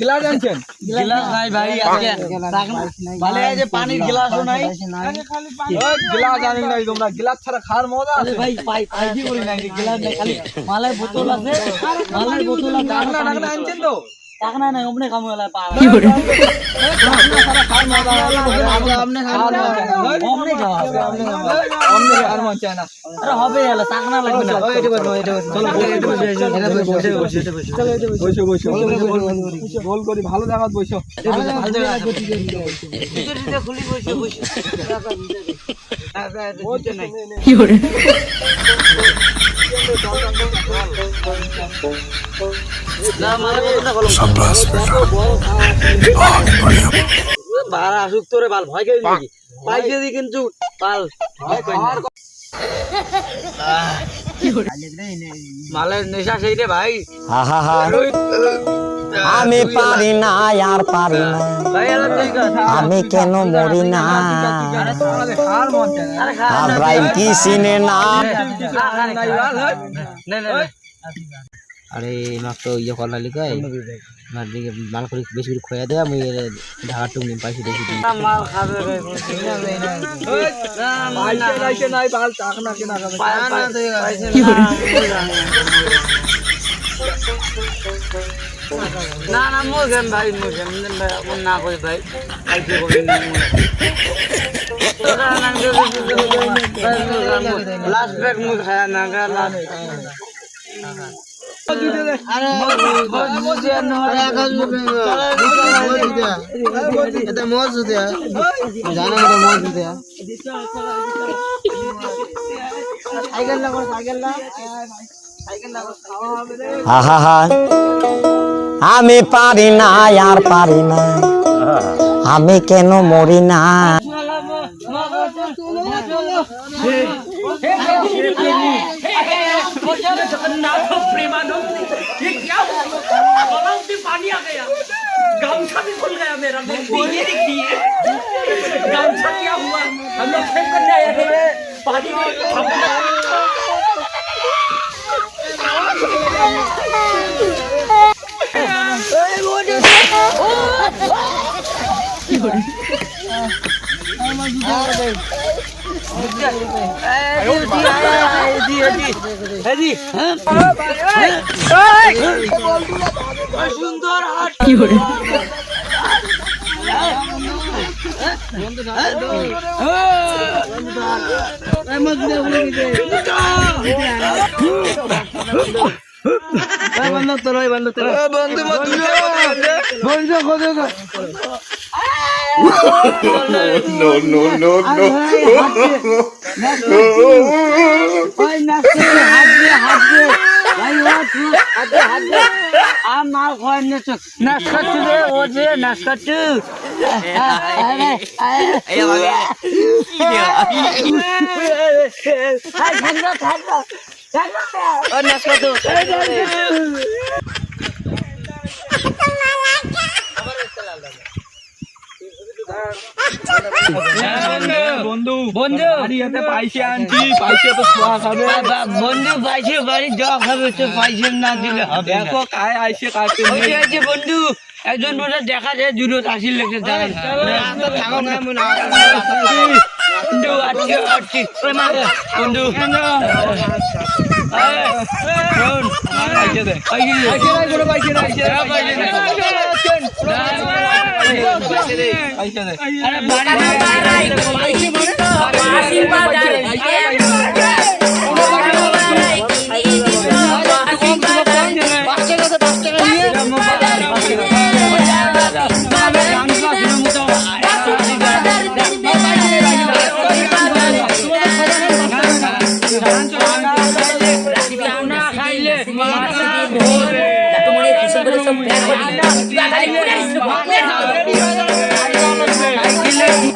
Glass আনছেন glass নাই ভাই আজকে ভালো আছে পানির মালের বোতল আছে মালের বোতল আছে আনছেন তো? টাকনা নাই অমনে কামু এলা পা আমনে খাওয়ার অমনে খাওয়া হবে। আমনে আর মন চায় না আরে হবে এলা টাকনা লাগবে না বসো। বসো গোল করি ভালো জায়গা বসো। খুলি বসে বসে মালের বোতলটা খোলো বারা আসুক তোরে বাল ভয় খেয়ে নাকি পাইছে দি কিন্তু বাল মালের নেশা সেই রে ভাই আমি পারি না আর পারি না আমি কেন মরি না মন কি চিনে না আরে মাত্র ইয়ে করলা লিখাই মাল করে বেশি করে খোয়া দেয় আমি ঢাকার টুক নিম পাইছি দেখি না না। মোর গেম ভাই মোর গেম না কই ভাই। কই লাস্ট ব্যাগ মুখ খায়া না লাস্ট আমি পারি না আর পারি না আমি কেন মরি না সুন্দর হাট বন্ধু তোর বন্ধু তোর বন্ধু বন্ধু বন্ধু খোঁজো ওই নাচতে হাত দিয়ে হাত দিয়ে ভাই ও তুই হাত দিয়ে হাত দিয়ে আ মাল খাওয়াই নেছ নাচ করছু রে ও যে নাচ করছু আরে আরে ঠান্ডা ঠান্ডা ও নাচ করছু বন্ধু বন্ধু হাতে পাইছে আনছি পাইছে তো খোয়া খাবে বন্ধু পাইছে বাড়ি যাওয়া খাবে তো পাইছে না দিলে হবে দেখো কায় আছে বন্ধু একজন দেখা যায় জুড়ো আসিল বন্ধু আজকে আজকে বন্ধু। পাইছে দে তোমার